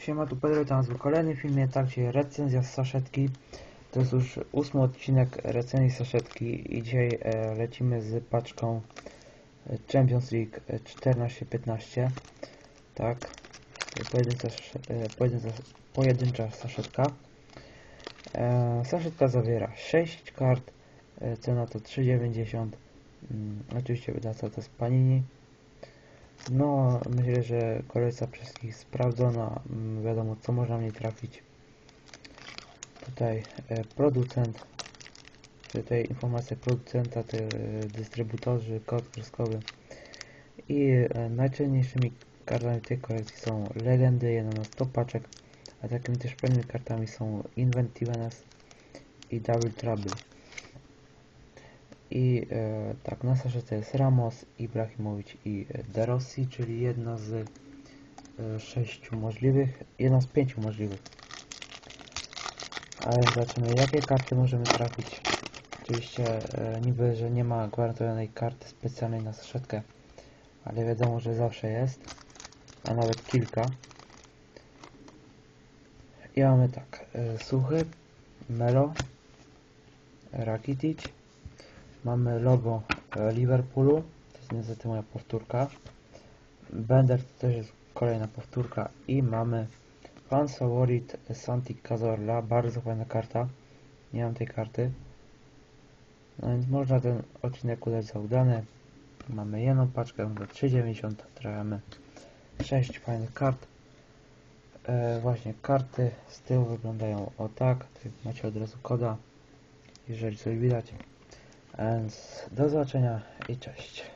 Siema, tu Pedro, tam w kolejnym filmie, tak, czyli recenzja z saszetki. To jest już ósmy odcinek recenzji saszetki i dzisiaj e, lecimy z paczką e, Champions League e, 14-15. Tak, e, pojedyncza, sz- e, pojedyncza, pojedyncza saszetka. E, saszetka zawiera 6 kart, e, cena to 3,90. Mm, oczywiście wydawca to jest Panini. No, myślę, że kolekcja wszystkich sprawdzona. Mm, Wiadomo, co można w niej trafić. Tutaj e, producent. Tutaj informacja producenta, te, e, dystrybutorzy, kod kreskowy. I e, najcenniejszymi kartami tej kolekcji są legendy, jedna na 100 paczek. A takimi też pełnymi kartami są Inventiveness i Double Trouble. I e, tak, na saszetce jest Ramos, Ibrahimowicz i e, De Rossi, czyli jedna z e, sześciu możliwych, jedna z pięciu możliwych. Ale zobaczymy, jakie karty możemy trafić. Oczywiście e, niby, że nie ma gwarantowanej karty specjalnej na saszetkę, ale wiadomo, że zawsze jest, a nawet kilka. I mamy tak, e, Suchy, Melo, Rakitic, Mamy logo e, Liverpoolu, to jest niestety moja powtórka. Bender to też jest kolejna powtórka i mamy Fan Favorit Santi Cazorla, bardzo fajna karta. Nie mam tej karty. No więc można ten odcinek udać za udany. Mamy jedną paczkę za 3,90 trafiamy 6 fajnych kart. E, właśnie karty z tyłu wyglądają o tak. Tutaj macie od razu koda, jeżeli coś widać. Więc do zobaczenia i cześć.